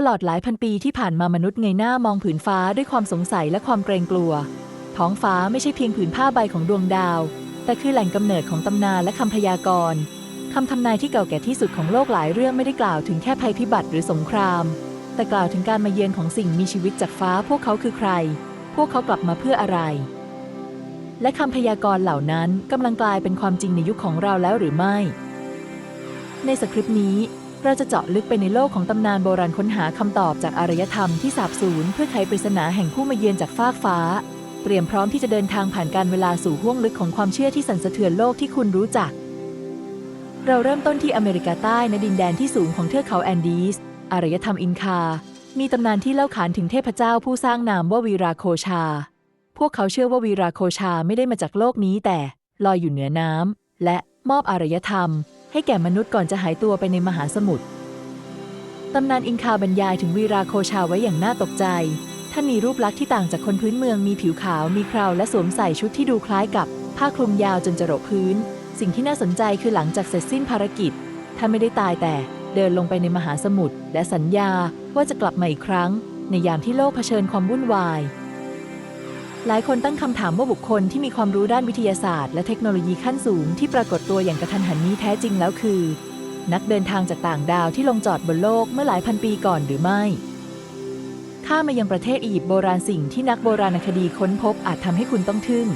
ตลอดหลายพันปีที่ผ่านมามนุษย์เงยหน้ามองผืนฟ้าด้วยความสงสัยและความเกรงกลัว ท้องฟ้าไม่ใช่เพียงผืนผ้าใบของดวงดาว แต่คือแหล่งกำเนิดของตำนานและคำพยากรณ์คำทำนายที่เก่าแก่ที่สุดของโลกหลายเรื่องไม่ได้กล่าวถึงแค่ภัยพิบัติหรือสงคราม แต่กล่าวถึงการมาเยือนของสิ่งมีชีวิตจากฟ้าพวกเขาคือใคร พวกเขากลับมาเพื่ออะไร และคำพยากรณ์เหล่านั้นกำลังกลายเป็นความจริงในยุคของเราแล้วหรือไม่ ในสคริปต์นี้ เราจะเจาะลึกไปในโลกของตำนานโบราณค้นหาคำตอบจากอารยธรรมที่สาบสูญเพื่อไขปริศนาแห่งผู้มาเยือนจากฟากฟ้า เตรียมพร้อมที่จะเดินทางผ่านการเวลาสู่ห้วงลึกของความเชื่อที่สั่นสะเทือนโลกที่คุณรู้จัก เราเริ่มต้นที่อเมริกาใต้ในดินแดนที่สูงของเทือกเขาแอนดีส อารยธรรมอินคา มีตำนานที่เล่าขานถึงเทพเจ้าผู้สร้างนามว่าวีราโคชา พวกเขาเชื่อว่าวีราโคชาไม่ได้มาจากโลกนี้แต่ลอยอยู่เหนือน้ำและมอบอารยธรรม ให้แก่มนุษย์ก่อนจะหายตัวไปในมหาสมุทรตำนานอินคาบรรยายถึงวีราโคชาไว้อย่างน่าตกใจ ท่านมีรูปลักษณ์ที่ต่างจากคนพื้นเมืองมีผิวขาวมีเคราและสวมใส่ชุดที่ดูคล้ายกับผ้าคลุมยาวจนจะโรกพื้น สิ่งที่น่าสนใจคือหลังจากเสร็จสิ้นภารกิจ ท่านไม่ได้ตายแต่เดินลงไปในมหาสมุทรและสัญญาว่าจะกลับมาอีกครั้ง ในยามที่โลกเผชิญความวุ่นวาย หลายคนตั้งคำถามว่าบุคคลที่มีความรู้ด้านวิทยาศาสตร์และเทคโนโลยีขั้นสูงที่ปรากฏตัวอย่างกระทันหันนี้แท้จริงแล้วคือ นักเดินทางจากต่างดาวที่ลงจอดบนโลกเมื่อหลายพันปีก่อนหรือไม่ ข้ามายังประเทศอียิปต์โบราณสิ่งที่นักโบราณคดีค้นพบอาจทำให้คุณต้องทึ่ง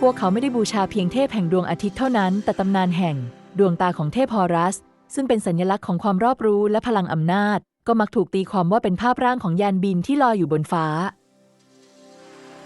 พวกเขาไม่ได้บูชาเพียงเทพแห่งดวงอาทิตย์เท่านั้น แต่ตำนานแห่ง ดวงตาของเทพฮอรัส ซึ่งเป็นสัญลักษณ์ของความรอบรู้และพลังอำนาจ ก็มักถูกตีความว่าเป็นภาพร่างของยานบินที่ลอยอยู่บนฟ้า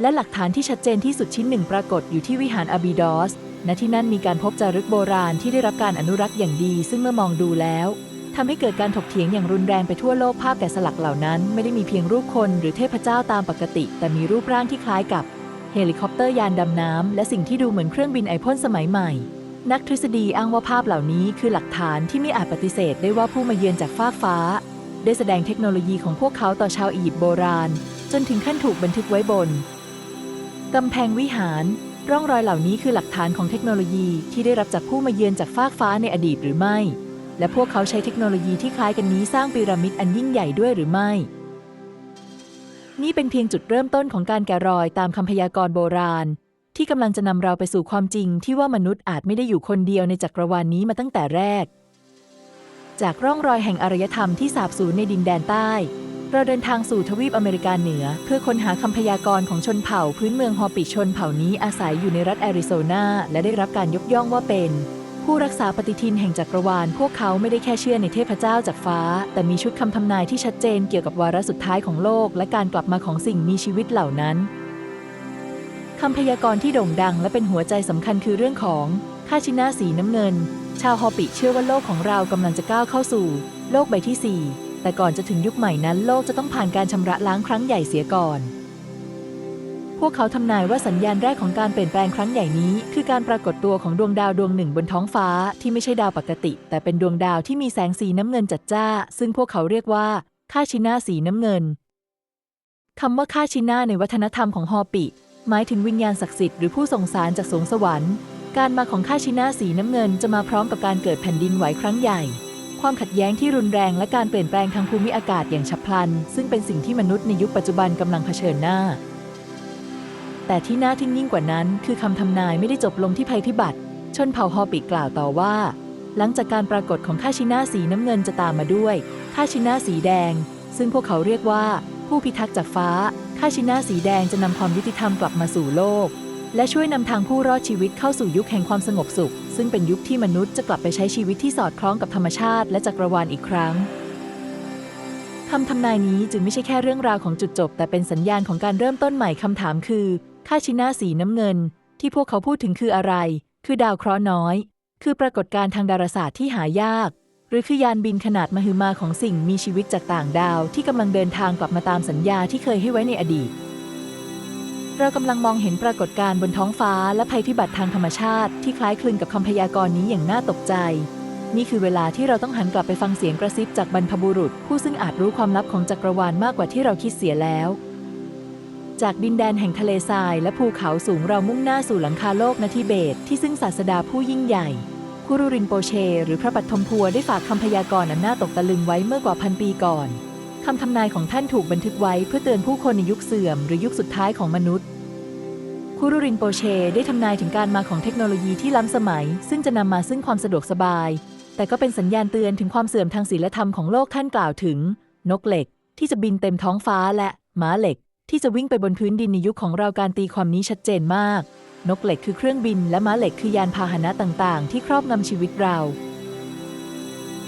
และหลักฐานที่ชัดเจนที่สุดชิ้นหนึ่งปรากฏอยู่ที่วิหารอาบิดอส ณ ที่นั่นมีการพบจารึกโบราณที่ได้รับการอนุรักษ์อย่างดี ซึ่งเมื่อมองดูแล้วทำให้เกิดการถกเถียงอย่างรุนแรงไปทั่วโลกภาพแกะสลักเหล่านั้น ไม่ได้มีเพียงรูปคนหรือเทพเจ้าตามปกติ แต่มีรูปร่างที่คล้ายกับเฮลิคอปเตอร์ยานดำน้ำและสิ่งที่ดูเหมือนเครื่องบินไอพ่นสมัยใหม่ นักทฤษฎีอ้างว่าภาพเหล่านี้คือหลักฐานที่ไม่อาจปฏิเสธได้ว่าผู้มาเยือนจากฟากฟ้า ได้แสดงเทคโนโลยีของพวกเขาต่อชาวอียิปต์โบราณ จนถึงขั้นถูกบันทึกไว้บน กำแพงวิหาร ร่องรอยเหล่านี้คือหลักฐานของเทคโนโลยีที่ได้รับจากผู้มาเยือนจากฟากฟ้าในอดีตหรือไม่ และพวกเขาใช้เทคโนโลยีที่คล้ายกันนี้สร้างพีระมิดอันยิ่งใหญ่ด้วยหรือไม่ นี่เป็นเพียงจุดเริ่มต้นของการแกะรอยตามคำพยากรณ์โบราณ ที่กำลังจะนำเราไปสู่ความจริงที่ว่ามนุษย์อาจไม่ได้อยู่คนเดียวในจักรวาลนี้มาตั้งแต่แรก จากร่องรอยแห่งอารยธรรมที่สาบสูญในดินแดนใต้ เราเดินทางสู่ทวีปอเมริกาเหนือ เพื่อค้นหาคำพยากรณ์ของชนเผ่าพื้นเมืองฮอปิชนเผ่านี้อาศัยอยู่ในรัฐแอริโซนาและได้รับการยกย่องว่าเป็น ผู้รักษาปฏิทินแห่งจักรวาล พวกเขาไม่ได้แค่เชื่อในเทพเจ้าจากฟ้า แต่มีชุดคำทำนายที่ชัดเจนเกี่ยวกับวาระสุดท้ายของโลก และการกลับมาของสิ่งมีชีวิตเหล่านั้นคำพยากรณ์ที่โด่งดังและเป็นหัวใจสำคัญคือเรื่องของคาชินาสีน้ำเงิน ชาวฮอปิเชื่อว่าโลกของเรากำลังจะก้าวเข้าสู่ โลกใบที่ 4 แต่ก่อนจะถึงยุคใหม่นั้นโลกจะต้องผ่านการชำระล้างครั้งใหญ่เสียก่อน พวกเขาทำนายว่าสัญญาณแรกของการเปลี่ยนแปลงครั้งใหญ่นี้ คือการปรากฏตัวของดวงดาวดวงหนึ่งบนท้องฟ้าที่ไม่ใช่ดาวปกติ แต่เป็นดวงดาวที่มีแสงสีน้ำเงินจัดจ้า ซึ่งพวกเขาเรียกว่าคาชินาสีน้ำเงินคำว่าคาชินาในวัฒนธรรมของฮอปิ หมายถึงวิญญาณศักดิ์สิทธิ์หรือผู้ส่งสารจากสวงสวรรค์ การมาของคาชินาสีน้ำเงินจะมาพร้อมกับการเกิดแผ่นดินไหวครั้งใหญ่ ความขัดแย้งที่รุนแรงและการเปลี่ยนแปลงทางภูมิอากาศอย่างฉับพลัน ซึ่งเป็นสิ่งที่มนุษย์ในยุคปัจจุบันกำลังเผชิญหน้า แต่ที่น่าทึ่งยิ่งกว่านั้น คือคำทำนายไม่ได้จบลงที่ภัยพิบัติ ชนเผ่าฮอปิกล่าวต่อว่า หลังจากการปรากฏของคาชินาสีน้ำเงินจะตามมาด้วยคาชินาสีแดง ซึ่งพวกเขาเรียกว่า ผู้พิทักษ์จากฟ้าคาชินาสีแดงจะนำความยุติธรรมกลับมาสู่โลก และช่วยนำทางผู้รอดชีวิตเข้าสู่ยุคแห่งความสงบสุข ซึ่งเป็นยุคที่มนุษย์จะกลับไปใช้ชีวิตที่สอดคล้องกับธรรมชาติและจักรวาลอีกครั้งคำทำนายนี้จึงไม่ใช่แค่เรื่องราวของจุดจบ แต่เป็นสัญญาณของการเริ่มต้นใหม่คำถามคือ ค่าชินาสีน้ำเงิน ที่พวกเขาพูดถึงคืออะไร คือดาวเคราะห์น้อย คือปรากฏการณ์ทางดาราศาสตร์ที่หายาก หรือคือยานบินขนาดมหึมาของสิ่งมีชีวิตจากต่างดาวที่กำลังเดินทางกลับมาตามสัญญาที่เคยให้ไว้ในอดีต เรากำลังมองเห็นปรากฏการณ์บนท้องฟ้าและภัยพิบัติทางธรรมชาติที่คล้ายคลึงกับคำพยากรณ์นี้อย่างน่าตกใจ นี่คือเวลาที่เราต้องหันกลับไปฟังเสียงกระซิบจากบรรพบุรุษ ผู้ซึ่งอาจรู้ความลับของจักรวาลมากกว่าที่เราคิดเสียแล้ว จากดินแดนแห่งทะเลทรายและภูเขาสูงเรามุ่งหน้าสู่หลังคาโลกณทิเบต ที่ซึ่งศาสดาผู้ยิ่งใหญ่คุรุรินโปเช หรือพระปัททมพัวได้ฝากคำพยากรณ์อันน่าตกตะลึงไว้เมื่อกว่าพันปีก่อน คำทำนายของท่านถูกบันทึกไว้เพื่อเตือนผู้คนในยุคเสื่อม หรือยุคสุดท้ายของมนุษย์คุรุรินโปเช ได้ทำนายถึงการมาของเทคโนโลยีที่ล้ำสมัย ซึ่งจะนำมาซึ่งความสะดวกสบาย แต่ก็เป็นสัญญาณเตือนถึงความเสื่อมทางศีลธรรมของโลกท่านกล่าวถึง นกเหล็ก ที่จะบินเต็มท้องฟ้าและม้าเหล็ก ที่จะวิ่งไปบนพื้นดินในยุคของเราการตีความนี้ชัดเจนมาก นกเหล็กคือเครื่องบินและม้าเหล็กคือยานพาหนะต่างๆ ที่ครอบงำชีวิตเรา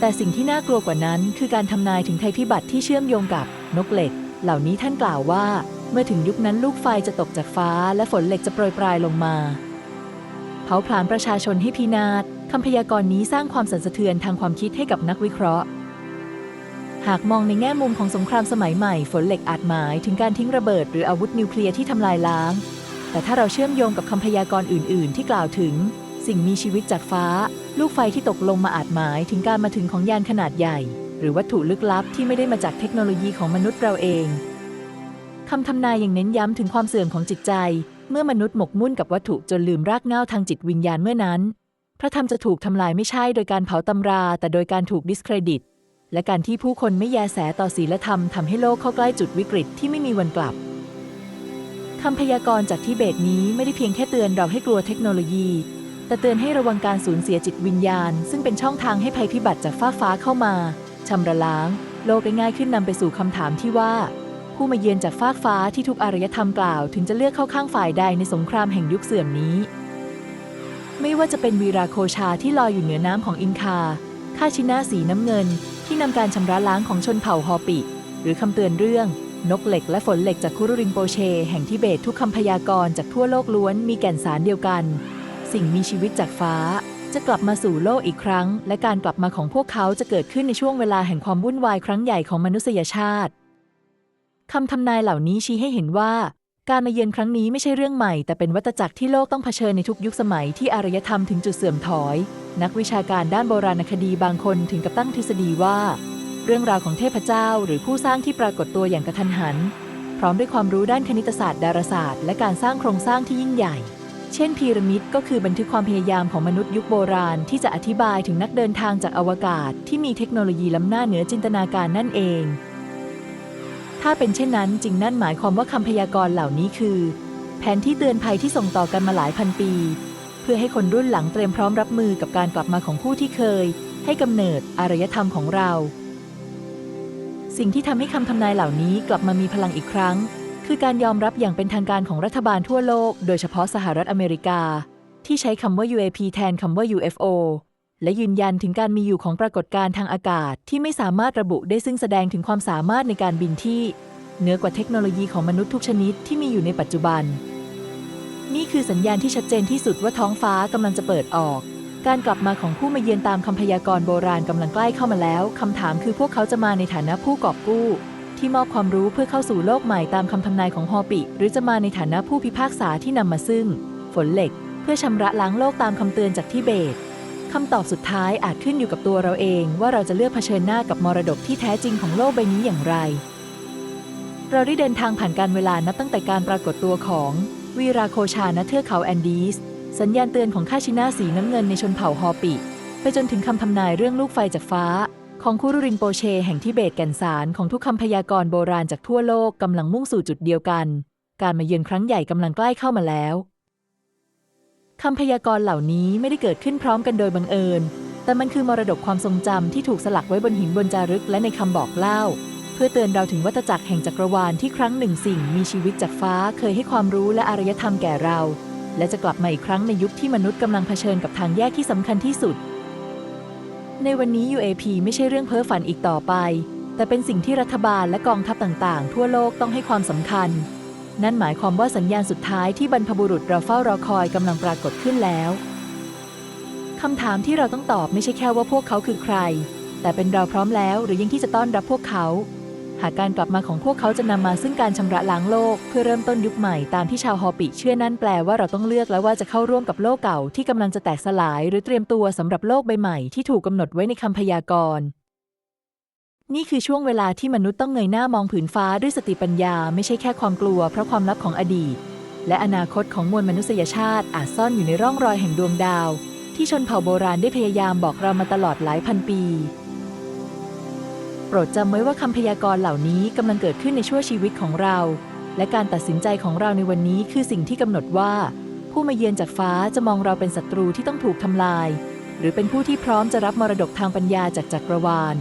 แต่สิ่งที่น่ากลัวกว่านั้น คือการทำนายถึงภัยพิบัติที่เชื่อมโยงกับนกเหล็ก เหล่านี้ท่านกล่าวว่า เมื่อถึงยุคนั้นลูกไฟจะตกจากฟ้า และฝนเหล็กจะโปรยปลายลงมา เผาผลาญประชาชนให้พินาศคำพยากรณ์นี้สร้างความสั่นสะเทือนทางความคิดให้กับนักวิเคราะห์ หากมองในแง่มุมของสงครามสมัยใหม่ ฝนเหล็กอาจหมายถึงการทิ้งระเบิด หรืออาวุธนิวเคลียร์ที่ทำลายล้าง แต่ถ้าเราเชื่อมโยงกับคำพยากรณ์อื่น ๆ ที่กล่าวถึง สิ่งมีชีวิตจากฟ้า ลูกไฟที่ตกลงมาอาจหมายถึงการมาถึงของยานขนาดใหญ่ หรือวัตถุลึกลับที่ไม่ได้มาจากเทคโนโลยีของมนุษย์เราเองคำทำนายยังเน้นย้ำถึงความเสื่อมของจิตใจ เมื่อมนุษย์หมกมุ่นกับวัตถุจนลืมรากเหง้าทางจิตวิญญาณเมื่อนั้น พระธรรมจะถูกทำลายไม่ใช่โดยการเผาตำรา แต่โดยการถูกดิสเครดิต และการที่ผู้คนไม่แยแสต่อศีลธรรมทำให้โลกเข้าใกล้จุดวิกฤตที่ไม่มีวันกลับคำพยากรณ์จากทิเบตนี้ไม่ได้เพียงแค่เตือนเราให้กลัวเทคโนโลยี แต่เตือนให้ระวังการสูญเสียจิตวิญญาณ ซึ่งเป็นช่องทางให้ภัยพิบัติจากฟ้าฟ้าเข้ามาชำระล้าง โลกได้ง่ายขึ้นนำไปสู่คำถามที่ว่า ผู้มาเยือนจากฟากฟ้าที่ทุกอารยธรรมกล่าว ถึงจะเลือกเข้าข้างฝ่ายใดในสงครามแห่งยุคเสื่อมนี้ ไม่ว่าจะเป็นวีราโคชาที่ลอยอยู่เหนือน้ำของอินคาคาชินาสีน้ำเงิน ที่นำการชำระล้างของชนเผ่าฮอปิ หรือคำเตือนเรื่อง นกเหล็กและฝนเหล็กจากคุรุรินโปเช แห่งทิเบตทุกคำพยากรณ์จากทั่วโลกล้วนมีแก่นสารเดียวกัน สิ่งมีชีวิตจากฟ้า จะกลับมาสู่โลกอีกครั้ง และการกลับมาของพวกเขาจะเกิดขึ้นในช่วงเวลาแห่งความวุ่นวายครั้งใหญ่ของมนุษยชาติคำทำนายเหล่านี้ชี้ให้เห็นว่า การมาเยือนครั้งนี้ไม่ใช่เรื่องใหม่ แต่เป็นวัฏจักรที่โลกต้องเผชิญในทุกยุคสมัยที่อารยธรรมถึงจุดเสื่อมถอย นักวิชาการด้านโบราณคดีบางคนถึงกับตั้งทฤษฎีว่า เรื่องราวของเทพเจ้า หรือผู้สร้างที่ปรากฏตัวอย่างกระทันหัน พร้อมด้วยความรู้ด้านคณิตศาสตร์ดาราศาสตร์ และการสร้างโครงสร้างที่ยิ่งใหญ่ เช่นพีระมิดก็คือบันทึกความพยายามของมนุษย์ยุคโบราณ ที่จะอธิบายถึงนักเดินทางจากอวกาศ ที่มีเทคโนโลยีล้ำหน้าเหนือจินตนาการนั่นเอง ถ้าเป็นเช่นนั้นจริงนั่นหมายความว่าคำพยากรณ์เหล่านี้คือ แผนที่เตือนภัยที่ส่งต่อกันมาหลายพันปี เพื่อให้คนรุ่นหลังเตรียมพร้อมรับมือกับการกลับมาของผู้ที่เคย ให้กำเนิดอารยธรรมของเรา สิ่งที่ทำให้คำทำนายเหล่านี้กลับมามีพลังอีกครั้ง คือการยอมรับอย่างเป็นทางการของรัฐบาลทั่วโลก โดยเฉพาะสหรัฐอเมริกา ที่ใช้คำว่า UAP แทนคำว่า UFO และยืนยันถึงการมีอยู่ของปรากฏการณ์ทางอากาศ ที่ไม่สามารถระบุได้ซึ่งแสดงถึงความสามารถในการบินที่เหนือกว่าเทคโนโลยีของมนุษย์ทุกชนิดที่มีอยู่ในปัจจุบัน นี่คือสัญญาณที่ชัดเจนที่สุดว่าท้องฟ้ากำลังจะเปิดออก การกลับมาของผู้มาเยือนตามคำพยากรณ์โบราณกำลังใกล้เข้ามาแล้วคำถามคือพวกเขาจะมาในฐานะผู้กอบกู้ ที่มอบความรู้เพื่อเข้าสู่โลกใหม่ตามคำทำนายของฮอปิ หรือจะมาในฐานะผู้พิพากษาที่นำมาซึ่ง ฝนเหล็ก เพื่อชำระล้างโลกตามคำเตือนจากทิเบตคำตอบสุดท้ายอาจขึ้นอยู่กับตัวเราเอง ว่าเราจะเลือกเผชิญหน้ากับมรดกที่แท้จริงของโลกใบนี้อย่างไร เราได้เดินทางผ่านการเวลานับตั้งแต่การปรากฏตัวของวีราโคชาณเทือกเขาแอนดีส สัญญาณเตือนของคาชินาสีน้ำเงินในชนเผ่าฮอปิ ไปจนถึงคำทำนายเรื่องลูกไฟจากฟ้า ของคุรุรินโปเช แห่งทิเบตแก่นสารของทุกคำพยากรณ์โบราณจากทั่วโลกกำลังมุ่งสู่จุดเดียวกัน การมาเยือนครั้งใหญ่กำลังใกล้เข้ามาแล้วคำพยากรณ์เหล่านี้ไม่ได้เกิดขึ้นพร้อมกันโดยบังเอิญ แต่มันคือมรดกความทรงจำที่ถูกสลักไว้บนหินบนจารึกและในคำบอกเล่า เพื่อเตือนเราถึงวัฏจักรแห่งจักรวาลที่ครั้งหนึ่งสิ่งมีชีวิตจากฟ้าเคยให้ความรู้และอารยธรรมแก่เรา และจะกลับมาอีกครั้งในยุคที่มนุษย์กำลังเผชิญกับทางแยกที่สำคัญที่สุด ในวันนี้ UAP ไม่ใช่เรื่องเพ้อฝันอีกต่อไป แต่เป็นสิ่งที่รัฐบาลและกองทัพต่างๆ ทั่วโลกต้องให้ความสำคัญ นั่นหมายความว่าสัญญาณสุดท้ายที่บรรพบุรุษเราเฝ้ารอคอยกำลังปรากฏขึ้นแล้วคำถามที่เราต้องตอบไม่ใช่แค่ว่าพวกเขาคือใคร แต่เป็นเราพร้อมแล้วหรือยังที่จะต้อนรับพวกเขา หากการกลับมาของพวกเขาจะนำมาซึ่งการชำระล้างโลก เพื่อเริ่มต้นยุคใหม่ตามที่ชาวฮอปิเชื่อนั่นแปลว่าเราต้องเลือกแล้วว่าจะเข้าร่วมกับโลกเก่าที่กำลังจะแตกสลาย หรือเตรียมตัวสำหรับโลกใบใหม่ที่ถูกกำหนดไว้ในคำพยากรณ์นี่คือช่วงเวลาที่มนุษย์ต้องเงยหน้ามองผืนฟ้าด้วยสติปัญญา ไม่ใช่แค่ความกลัว เพราะความลับของอดีต และอนาคตของมวลมนุษยชาติอาจซ่อนอยู่ในร่องรอยแห่งดวงดาว ที่ชนเผ่าโบราณได้พยายามบอกเรามาตลอดหลายพันปี ปรดจำไว้ว่าคำพยากรณ์เหล่านี้กำลังเกิดขึ้นในชั่วชีวิตของเรา และการตัดสินใจของเราในวันนี้คือสิ่งที่กำหนดว่า ผู้มาเยือนจากฟ้าจะมองเราเป็นศัตรูที่ต้องถูกทำลาย หรือเป็นผู้ที่พร้อมจะรับมรดกทางปัญญาจากจักรวาล